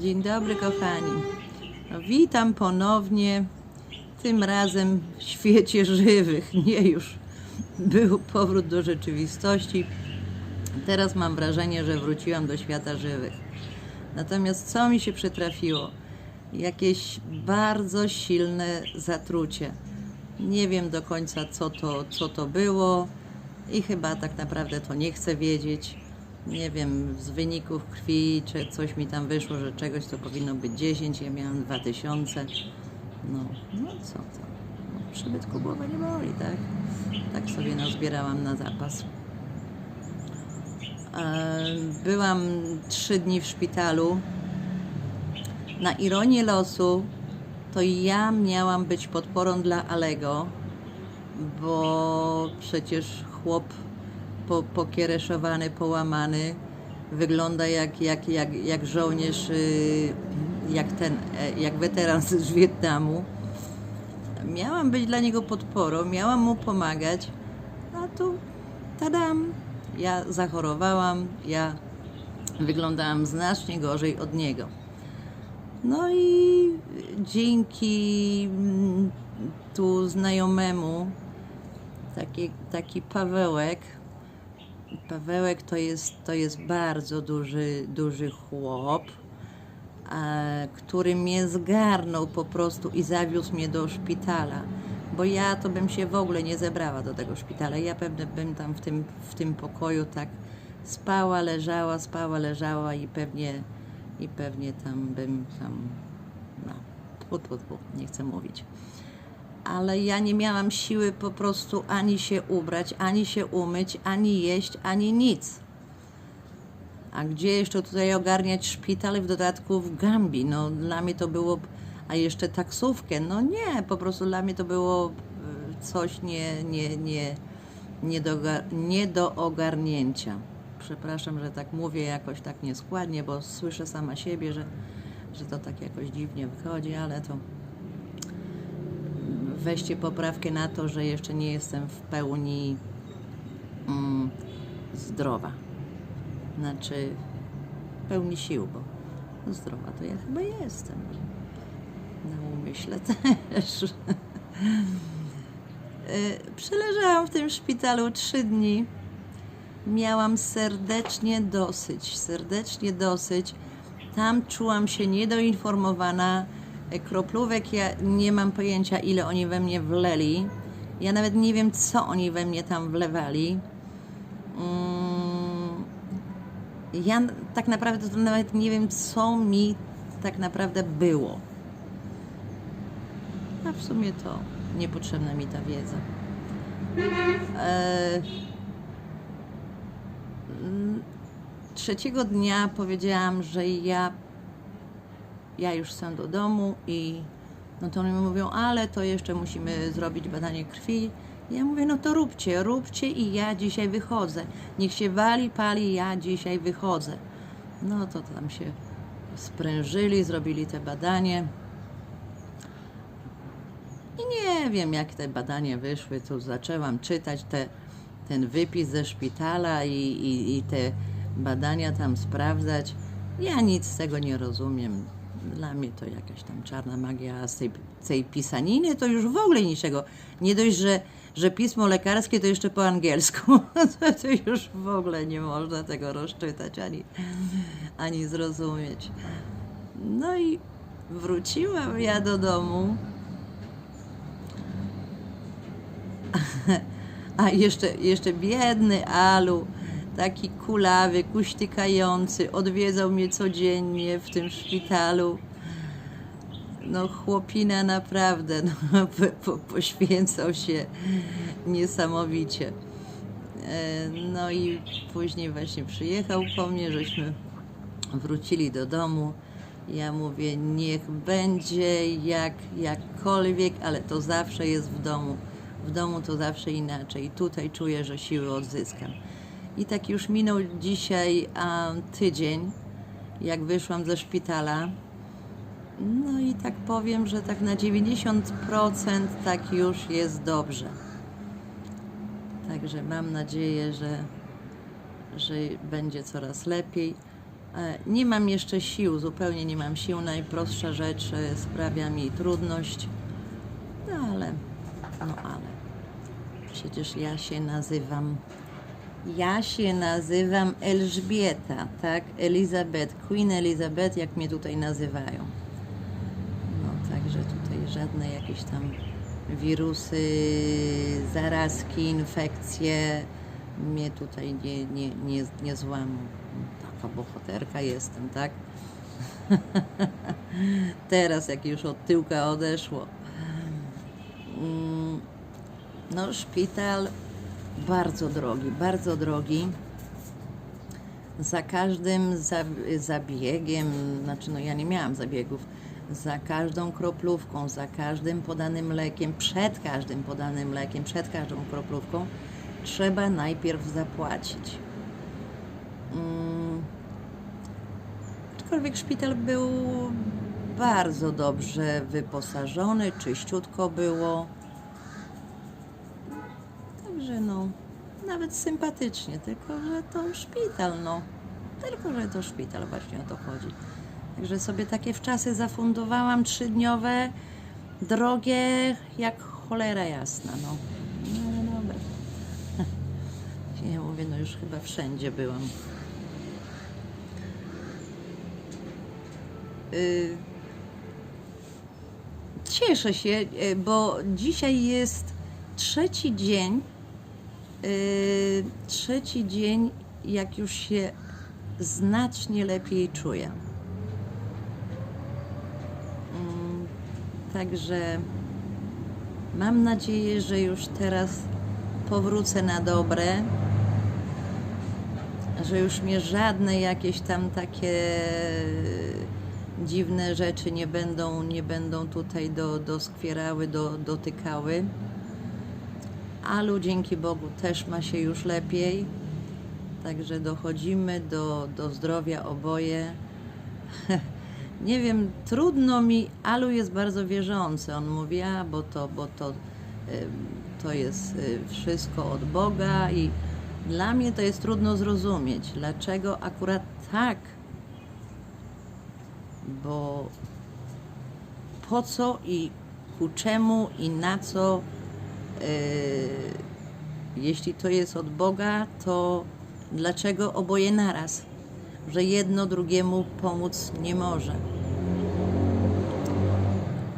Dzień dobry, kochani. No, witam ponownie, tym razem w świecie żywych. Nie już był powrót do rzeczywistości. Teraz mam wrażenie, że wróciłam do świata żywych. Natomiast co mi się przytrafiło? Jakieś bardzo silne zatrucie. Nie wiem do końca, co to, co to było i chyba tak naprawdę to nie chcę wiedzieć. Nie wiem, z wyników krwi, czy coś mi tam wyszło, że czegoś, co powinno być 10, ja miałam 2000. No, no co to? No, przybytku głowa nie boli, tak? Tak sobie nazbierałam na zapas. E, Byłam trzy dni w szpitalu. Na ironię losu to ja miałam być podporą dla Alego, bo przecież chłop po, pokiereszowany, połamany wygląda jak, jak, jak, jak żołnierz, y, jak ten, e, jak weteran z Wietnamu. Miałam być dla niego podporą, miałam mu pomagać, a tu tadam, ja zachorowałam, ja wyglądałam znacznie gorzej od niego. No i dzięki mm, tu znajomemu, taki, taki Pawełek, Pawełek to jest, to jest bardzo duży, duży chłop, a, który mnie zgarnął po prostu i zawiózł mnie do szpitala. Bo ja to bym się w ogóle nie zebrała do tego szpitala. Ja pewnie bym tam w tym, w tym pokoju tak spała, leżała, spała, leżała i pewnie, i pewnie tam bym tam, no, tfu, tfu, tfu, nie chcę mówić. Ale ja nie miałam siły po prostu ani się ubrać, ani się umyć, ani jeść, ani nic. A gdzie jeszcze tutaj ogarniać szpital w dodatku w Gambii? No dla mnie to było, a jeszcze taksówkę, no nie, po prostu dla mnie to było e, coś nie, nie, nie, nie, do, nie do ogarnięcia. Przepraszam, że tak mówię jakoś tak nieskładnie, bo słyszę sama siebie, że, że to tak jakoś dziwnie wychodzi, ale to weźcie poprawkę na to, że jeszcze nie jestem w pełni mm, zdrowa. Znaczy w pełni sił, bo zdrowa to ja chyba jestem. Na umyśle też. Y, Przeleżałam w tym szpitalu trzy dni. Miałam serdecznie dosyć, serdecznie dosyć. Tam czułam się niedoinformowana. Kroplówek ja nie mam pojęcia, ile oni we mnie wleli. Ja nawet nie wiem, co oni we mnie tam wlewali. Mm, Ja tak naprawdę to nawet nie wiem, co mi tak naprawdę było. A w sumie to niepotrzebna mi ta wiedza. E, mm, trzeciego dnia powiedziałam, że ja, ja już chcę do domu i no to oni mi mówią, ale to jeszcze musimy zrobić badanie krwi. Ja mówię, no to róbcie, róbcie i ja dzisiaj wychodzę. Niech się wali, pali, ja dzisiaj wychodzę. No to tam się sprężyli, zrobili te badanie. I nie wiem, jak te badania wyszły, to zaczęłam czytać te, ten wypis ze szpitala i, i, i te badania tam sprawdzać. Ja nic z tego nie rozumiem. Dla mnie to jakaś tam czarna magia, z tej, tej pisaniny to już w ogóle niczego. Nie dość, że, że pismo lekarskie to jeszcze po angielsku. To, to już w ogóle nie można tego rozczytać ani, ani zrozumieć. No i wróciłam ja do domu. A jeszcze, jeszcze biedny Alu, taki kulawy, kuśtykający, odwiedzał mnie codziennie w tym szpitalu. No chłopina naprawdę no, po, po, poświęcał się niesamowicie. E, No i później właśnie przyjechał po mnie, żeśmy wrócili do domu. Ja mówię, niech będzie jak, jakkolwiek, ale to zawsze jest w domu. W domu to zawsze inaczej. Tutaj czuję, że siły odzyskam. I tak już minął dzisiaj a, tydzień, jak wyszłam ze szpitala. No i tak powiem, że tak na 90% tak już jest dobrze. Także mam nadzieję, że, że będzie coraz lepiej. E, Nie mam jeszcze sił, zupełnie nie mam sił. Najprostsza rzecz e, sprawia mi trudność. No ale, no ale. Przecież ja się nazywam. Ja się nazywam Elżbieta, tak? Elizabeth, Queen Elizabeth, jak mnie tutaj nazywają. No, także tutaj żadne jakieś tam wirusy, zarazki, infekcje mnie tutaj nie, nie, nie, nie złamą. Taka bohaterka jestem, tak? Teraz, jak już od tyłka odeszło. Mm, No, szpital bardzo drogi, bardzo drogi. Za każdym za- zabiegiem, znaczy no ja nie miałam zabiegów, za każdą kroplówką, za każdym podanym lekiem, przed każdym podanym lekiem, przed każdą kroplówką trzeba najpierw zapłacić. Mm. Aczkolwiek szpital był bardzo dobrze wyposażony, czyściutko było. Nawet sympatycznie, tylko że to szpital, no. Tylko, że to szpital, właśnie o to chodzi. Także sobie takie wczasy zafundowałam trzydniowe, drogie, jak cholera jasna, no. No ale dobra. Ja mówię, no już chyba wszędzie byłam. Y, Cieszę się, y, bo dzisiaj jest trzeci dzień, trzeci dzień, jak już się znacznie lepiej czuję. Mm, Także mam nadzieję, że już teraz powrócę na dobre, że już mnie żadne jakieś tam takie dziwne rzeczy nie będą, nie będą tutaj do, doskwierały, do, dotykały. Alu dzięki Bogu też ma się już lepiej. Także dochodzimy do, do zdrowia oboje. Nie wiem, trudno mi. Alu jest bardzo wierzący. On mówi, a bo to, bo to, em, to jest y, wszystko od Boga i dla mnie to jest trudno zrozumieć, dlaczego akurat tak. Bo po co i ku czemu i na co, jeśli to jest od Boga, to dlaczego oboje naraz? Że jedno drugiemu pomóc nie może.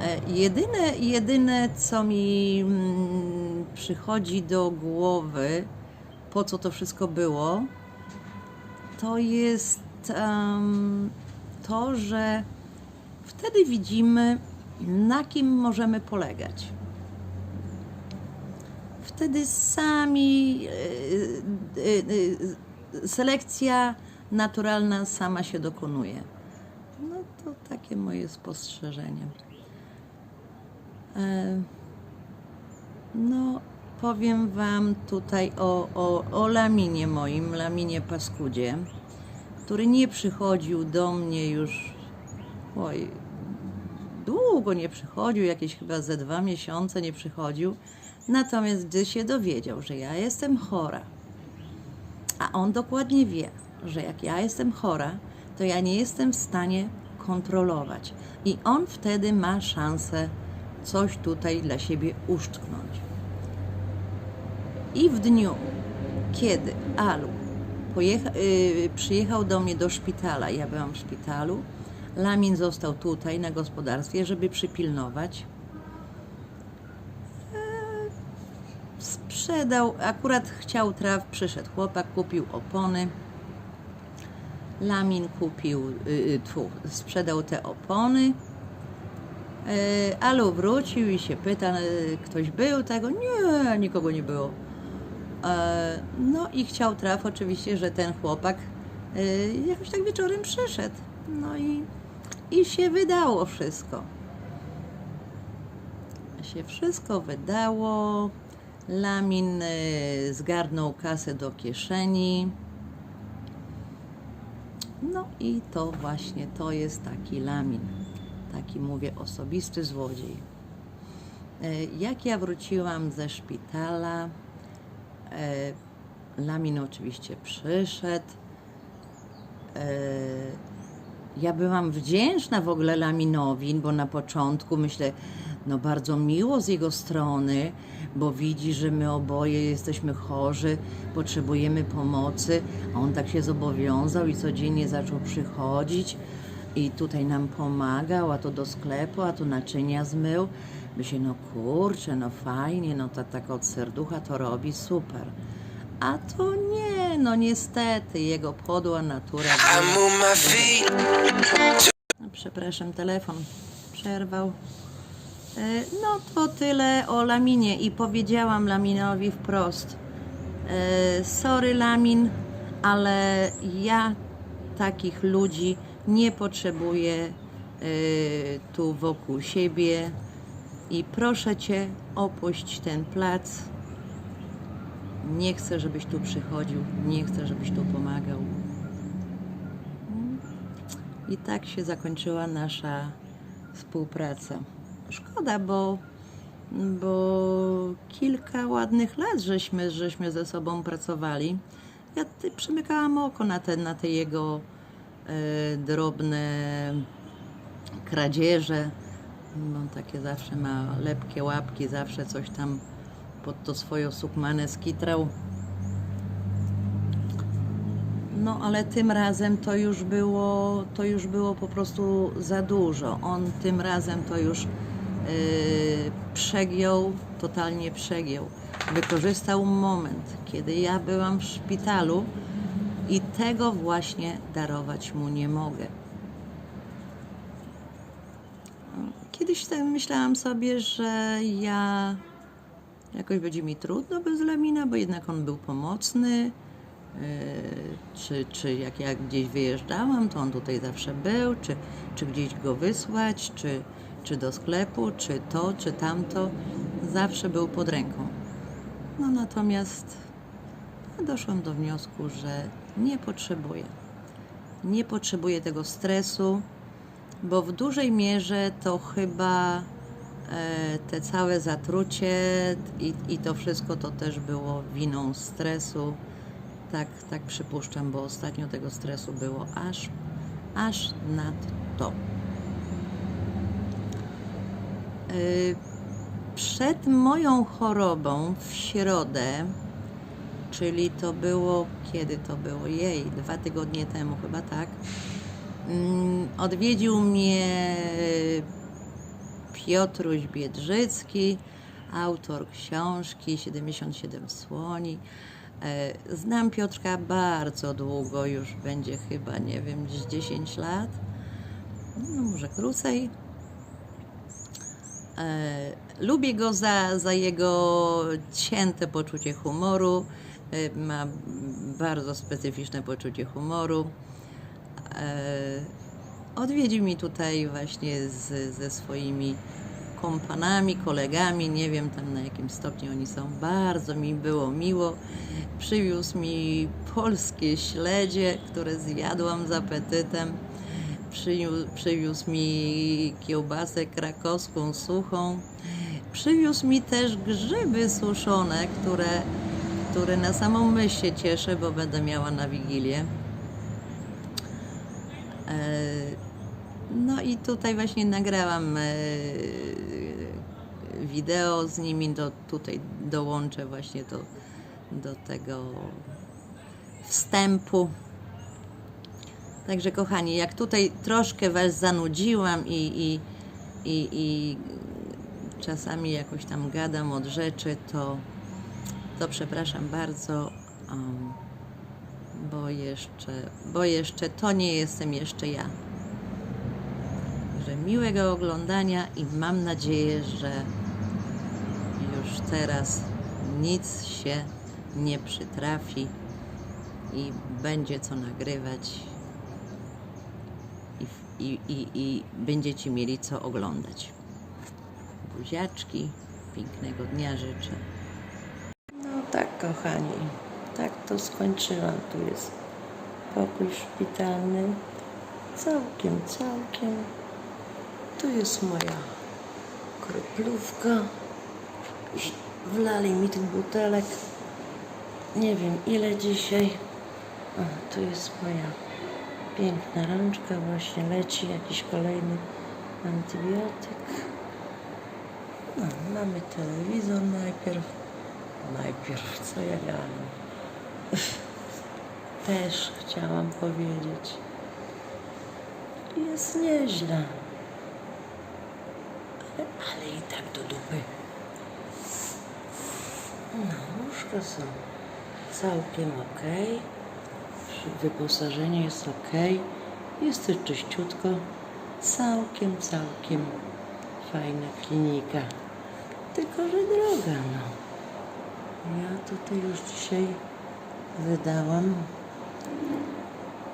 E, Jedyne, jedyne co mi mm, przychodzi do głowy, po co to wszystko było, to jest em, to, że wtedy widzimy, na kim możemy polegać. Wtedy sami e, e, e, selekcja naturalna sama się dokonuje. No to takie moje spostrzeżenie. No, powiem Wam tutaj o, o, o laminie moim, laminie paskudzie, który nie przychodził do mnie już, oj, długo nie przychodził, jakieś chyba ze dwa miesiące nie przychodził. Natomiast gdy się dowiedział, że ja jestem chora, a on dokładnie wie, że jak ja jestem chora, to ja nie jestem w stanie kontrolować. I on wtedy ma szansę coś tutaj dla siebie uszczknąć. I w dniu, kiedy Alu pojecha, yy, przyjechał do mnie do szpitala, ja byłam w szpitalu, Lamin został tutaj na gospodarstwie, żeby przypilnować. sprzedał, akurat chciał traw, przyszedł chłopak, kupił opony. Lamin kupił, y, tfu, sprzedał te opony. Y, Alu wrócił i się pyta, y, ktoś był tego? Nie, nikogo nie było. E, No i chciał traf oczywiście, że ten chłopak y, jakoś tak wieczorem przyszedł. No i, i się wydało wszystko. Się wszystko wydało. Lamin y, zgarnął kasę do kieszeni. No i to właśnie to jest taki lamin. Taki mówię osobisty złodziej. Y, Jak ja wróciłam ze szpitala, y, Lamin oczywiście przyszedł. Ja byłam wdzięczna w ogóle Laminowi, bo na początku myślę, no bardzo miło z jego strony, bo widzi, że my oboje jesteśmy chorzy, potrzebujemy pomocy, a on tak się zobowiązał i codziennie zaczął przychodzić i tutaj nam pomagał, a to do sklepu, a tu naczynia zmył. Myślę, no kurczę, no fajnie, no to tak od serducha to robi, super. A to nie, no niestety, jego podła natura. No, Przepraszam, telefon przerwał. E, No to tyle o Laminie i powiedziałam Laminowi wprost. e, Sorry Lamin, ale ja takich ludzi nie potrzebuję e, tu wokół siebie i proszę Cię opuść ten plac. Nie chcę, żebyś tu przychodził, nie chcę, żebyś tu pomagał. I tak się zakończyła nasza współpraca. Szkoda, bo, bo kilka ładnych lat żeśmy, żeśmy ze sobą pracowali. Ja przymykałam oko na te, na te jego e, drobne kradzieże. On takie zawsze ma lepkie łapki, zawsze coś tam pod to swoją sukmanę skitrał. No, ale tym razem to już było, to już było po prostu za dużo. On tym razem to już yy, przegiął, totalnie przegiął. Wykorzystał moment, kiedy ja byłam w szpitalu i tego właśnie darować mu nie mogę. Kiedyś tak myślałam sobie, że ja jakoś będzie mi trudno bez Lamina, bo jednak on był pomocny. Yy, czy, czy jak ja gdzieś wyjeżdżałam, to on tutaj zawsze był, czy, czy gdzieś go wysłać, czy, czy do sklepu, czy to, czy tamto, zawsze był pod ręką. No natomiast doszłam do wniosku, że nie potrzebuję. Nie potrzebuję tego stresu, bo w dużej mierze to chyba e, te całe zatrucie i, i to wszystko to też było winą stresu. Tak, tak przypuszczam, bo ostatnio tego stresu było aż, aż nad to. Y, Przed moją chorobą w środę, czyli to było, kiedy to było? Jej, dwa tygodnie temu chyba tak. mm, Odwiedził mnie Piotruś Biedrzycki, autor książki 77 słoni. E, Znam Piotrka bardzo długo, już będzie chyba, nie wiem, gdzieś 10 lat, no może krócej. E, Lubię go za, za jego cięte poczucie humoru. E, Ma bardzo specyficzne poczucie humoru. Odwiedził mi tutaj właśnie z, ze swoimi kompanami, kolegami, nie wiem tam na jakim stopniu oni są. Bardzo mi było miło. Przywiózł mi polskie śledzie, które zjadłam z apetytem. Przywiózł mi kiełbasę krakowską suchą. Przywiózł mi też grzyby suszone, które, które na samą myśl się cieszę, bo będę miała na Wigilię. E, No i tutaj właśnie nagrałam e, wideo z nimi, do, tutaj dołączę właśnie do, do tego wstępu. Także kochani, jak tutaj troszkę Was zanudziłam i, i, i, i czasami jakoś tam gadam od rzeczy, to, to przepraszam bardzo, um, bo jeszcze, bo jeszcze to nie jestem jeszcze ja. Także miłego oglądania i mam nadzieję, że teraz nic się nie przytrafi i będzie co nagrywać i, i, i, i będziecie mieli co oglądać. Buziaczki, pięknego dnia życzę. No tak, kochani, tak to skończyłam. Tu jest pokój szpitalny. Całkiem, całkiem. Tu jest moja kroplówka. Wlali mi tych butelek. Nie wiem ile dzisiaj. A, tu jest moja Piękna rączka właśnie leci, jakiś kolejny antybiotyk. No, mamy telewizor najpierw. Najpierw, co ja gadam. Też chciałam powiedzieć. Jest nieźle. Ale i tak do dupy. Łóżka są całkiem ok. Wyposażenie jest ok. Jest to czyściutko. Całkiem, całkiem fajna klinika. Tylko, że droga, no. Ja tutaj już dzisiaj wydałam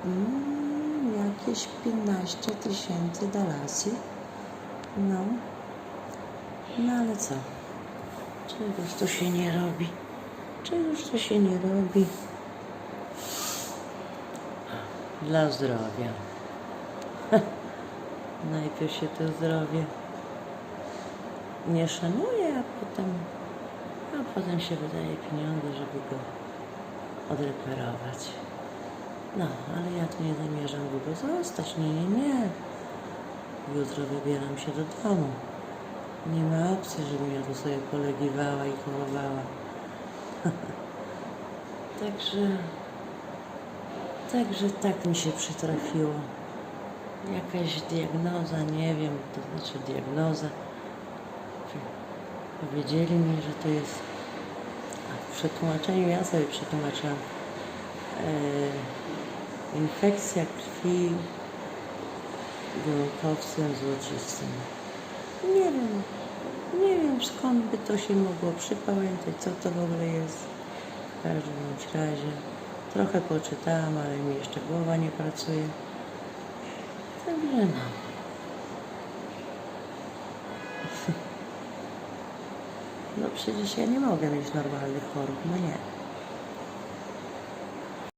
mm, jakieś 15 tysięcy dolasy. No. No ale co? Czegoż to się nie robi? Czegoż to się nie robi? Dla zdrowia. Najpierw się to zdrowie nie szanuje, a potem, a potem się wydaje pieniądze, żeby go odreperować. No, ale ja tu nie zamierzam długo zostać. Nie, nie, nie. Jutro wybieram się do domu. Nie ma opcji, żebym ja tu sobie polegiwała i chorowała. Także, także tak mi się przytrafiło. Jakaś diagnoza, nie wiem, to znaczy diagnoza. Powiedzieli mi, że to jest, a w przetłumaczeniu ja sobie przetłumaczyłam, e, infekcja krwi gąkowcem złocistym. Nie wiem, nie wiem skąd by to się mogło przypamiętać, co to w ogóle jest. W każdym razie trochę poczytałam, ale mi jeszcze głowa nie pracuje. Także no. No przecież ja nie mogę mieć normalnych chorób, no nie.